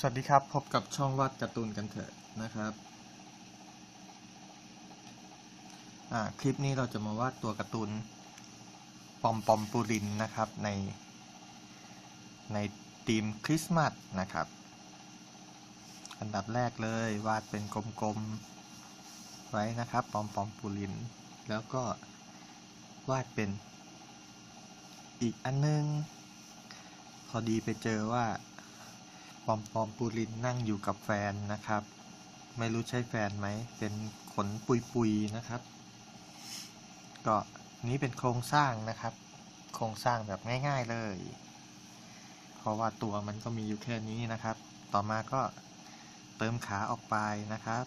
สวัสดีครับ พบกับช่องวาดการ์ตูนกันเถอะนะครับ คลิปนี้เราจะมาวาดตัวการ์ตูนปอมปอมปูรินนะครับใน ในธีมคริสต์มาสนะครับ อันดับแรกเลยวาดเป็นกลมๆ ไว้นะครับปอมปอมปูริน แล้วก็วาดเป็นอีกอันนึง พอดีไปเจอว่า ปอมปอมปูรินนั่งอยู่กับแฟนนะครับ ไม่รู้ใช่แฟนไหม เป็นขนปุยปุยๆนะครับ ก็นี้เป็นโครงสร้างนะครับ โครงสร้างแบบง่าย ๆเลย เพราะว่าตัวมันก็มีอยู่แค่นี้นะครับ ต่อมาก็เติมขาออกไปนะครับ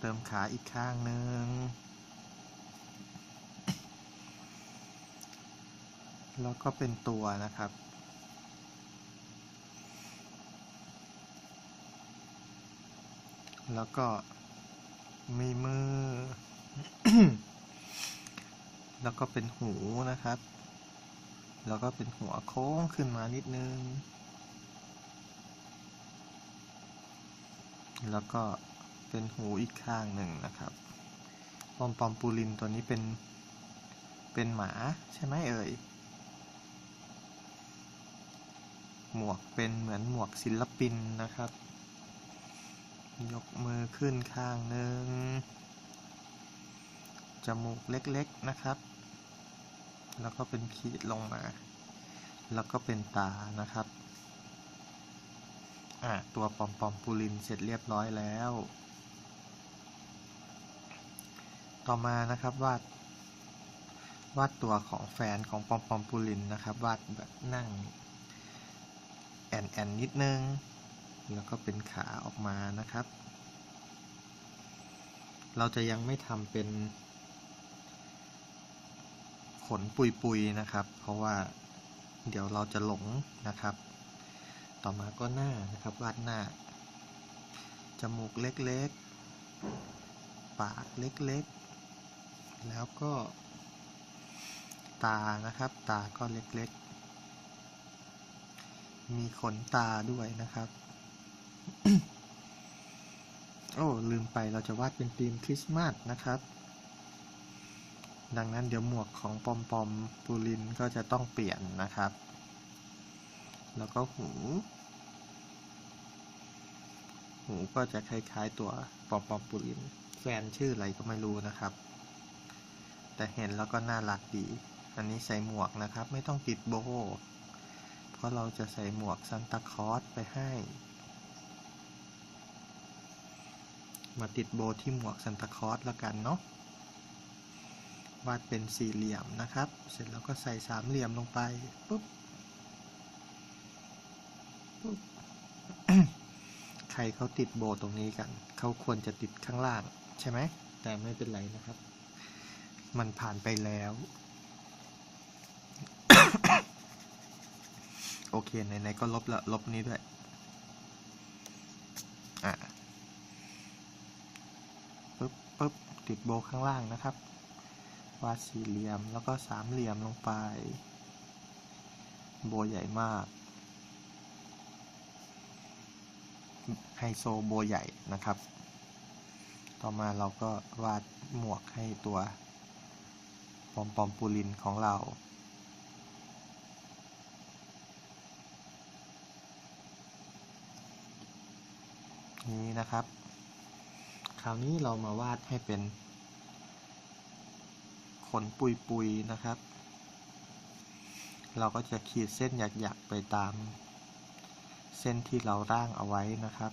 เติมขาอีกข้างหนึ่งแล้วก็เป็นตัวนะครับ แล้วก็มีมือ แล้วก็เป็นหูนะครับ แล้วก็เป็นหัวโค้งขึ้นมานิดนึง แล้วก็เป็นหูอีกข้างหนึ่งนะครับ ปอมปอมปูลินตัวนี้เป็น เป็นหมาใช่ไหมเอ่ย หมวกเป็นเหมือนหมวกศิลปินนะครับ ยกมือขึ้นข้างหนึ่ง จมูกเล็กๆนะครับ แล้วก็เป็นขีดลงมา แล้วก็เป็นตานะครับอะตัวปอมปอมปูลินเสร็จเรียบร้อยแล้ว ต่อมานะครับวาดวาดตัวของแฟนของปอมปอมปูลินนะครับ วาดแบบนั่งแอนแอนนิดนึง แล้วก็เป็นขาออกมานะครับ เราจะยังไม่ทำเป็น ขนปุยๆนะครับ เพราะว่าเดี๋ยวเราจะหลงนะครับ ต่อมาก็หน้านะครับวาดหน้า จมูกเล็กๆ ปากเล็กๆ แล้วก็ ตานะครับ ตาก็เล็กๆ มีขนตาด้วยนะครับ โอ้ลืมไปเราจะวาดเป็นธีมคริสต์มาสนะครับ ดังนั้นเดี๋ยวหมวกของปอมปอมปูลินก็จะต้องเปลี่ยนนะครับ แล้วก็หู หูก็จะคล้ายๆตัวปอมปอมปูลิน แฟนชื่ออะไรก็ไม่รู้นะครับ แต่เห็นแล้วก็น่ารักดี อันนี้ใส่หมวกนะครับ ไม่ต้องติดโบ เพราะเราจะใส่หมวกซันตาคลอสไปให้ มาติดโบที่หมวกซันตาคอสแล้วกันเนาะ วาดเป็นสี่เหลี่ยมนะครับ เสร็จแล้วก็ใส่สามเหลี่ยมลงไป ปุ๊บ ปุ๊บ ใครเขาติดโบตรงนี้กัน เขาควรจะติดข้างล่างใช่ไหม แต่ไม่เป็นไรนะครับ มันผ่านไปแล้ว โอเคไหนๆก็ลบละ ลบนี้ด้วย อะ ปึ๊บติดโบข้างล่างนะครับ วาดสี่เหลี่ยมแล้วก็สามเหลี่ยมลงไป โบใหญ่มาก ไฮโซโบใหญ่นะครับ ต่อมาเราก็วาดหมวกให้ตัวปอมปอมปูลินของเรานี้นะครับ ราวนี้เรามาวาดให้เป็น ขนปุยๆนะครับ เราก็จะขีดเส้นหยักๆไปตาม เส้นที่เราร่างเอาไว้นะครับ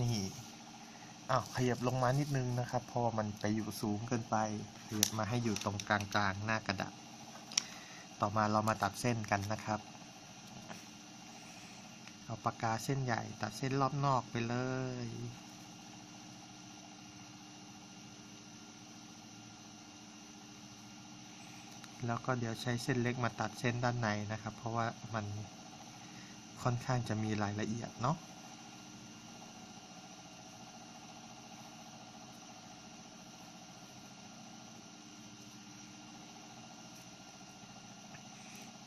นี่ อ้าวขยับลงมานิดนึงนะครับเพราะว่ามันไปอยู่สูงเกินไปขยับมาให้อยู่ตรงกลางๆหน้ากระดาษต่อมาเรามาตัดเส้นกันนะครับ เอาปากกาเส้นใหญ่ตัดเส้นรอบนอกไปเลยแล้วก็เดี๋ยวใช้เส้นเล็กมาตัดเส้นด้านในนะครับ เพราะว่ามันค่อนข้างจะมีรายละเอียดเนาะ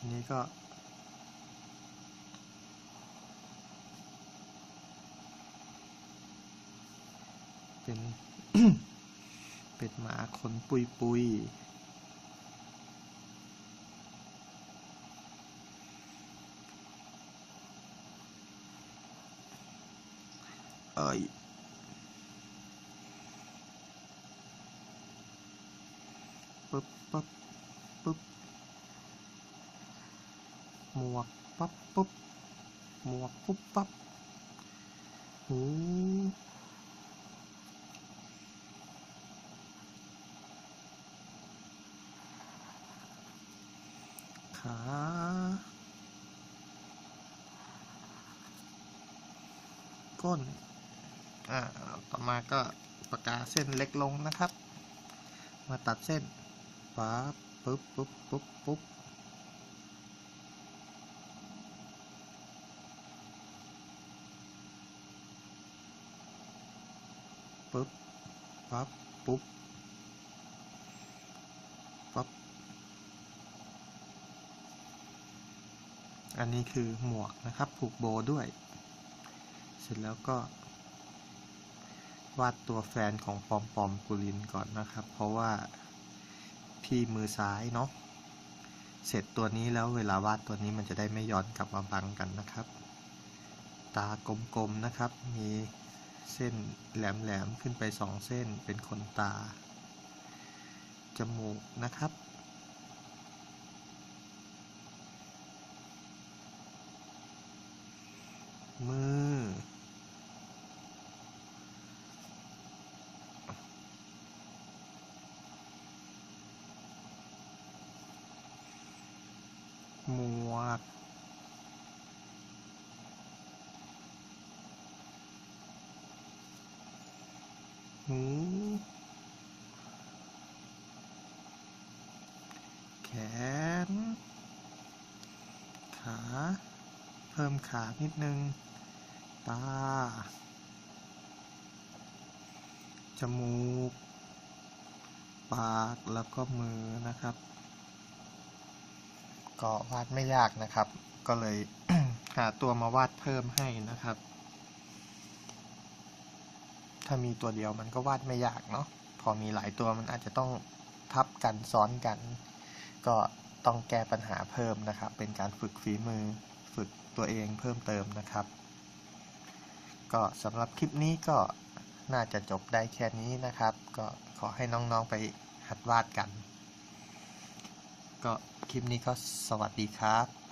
อันนี้ก็ เป็น เป็ดหมาขนปุยปุยเอ้ยปึ๊บปึ๊บปึ๊บ หมวก ปั๊บปุ๊บหมวกปุ๊บปั๊บหูขาก้น อ่า ต่อมาก็ปากกาเส้นเล็กลงนะครับ มาตัดเส้นปั๊บปุ๊บปุ๊บปุ๊บปุ๊บ ปุ๊บปั๊บปุ๊บปั๊บอันนี้คือหมวกนะครับ ผูกโบด้วย เสร็จแล้วก็ วาดตัวแฟนของปอมปอมกุลินก่อนนะครับ เพราะว่าพี่มือซ้ายเนาะเสร็จตัวนี้แล้วเวลาวาดตัวนี้มันจะได้ไม่ย้อนกลับมาบังกันนะครับ ตากลมๆนะครับ มี เส้นแหลมๆขึ้นไปสองเส้นเป็นขนตา จมูกนะครับ มือ หมวก หู แขน ขา เพิ่มขานิดนึง ตา จมูก ปาก แล้วก็มือนะครับ ก็วาดไม่ยากนะครับ ก็เลยหาตัวมาวาดเพิ่มให้นะครับ ถ้ามีตัวเดียวมันก็วาดไม่ยากเนาะพอมีหลายตัวมันอาจจะต้องทับกันซ้อนกัน ก็ต้องแก้ปัญหาเพิ่มนะครับ เป็นการฝึกฝีมือฝึกตัวเองเพิ่มเติมนะครับ ก็สำหรับคลิปนี้ก็น่าจะจบได้แค่นี้นะครับ ก็ขอให้น้องๆไปหัดวาดกัน ก็คลิปนี้ก็สวัสดีครับ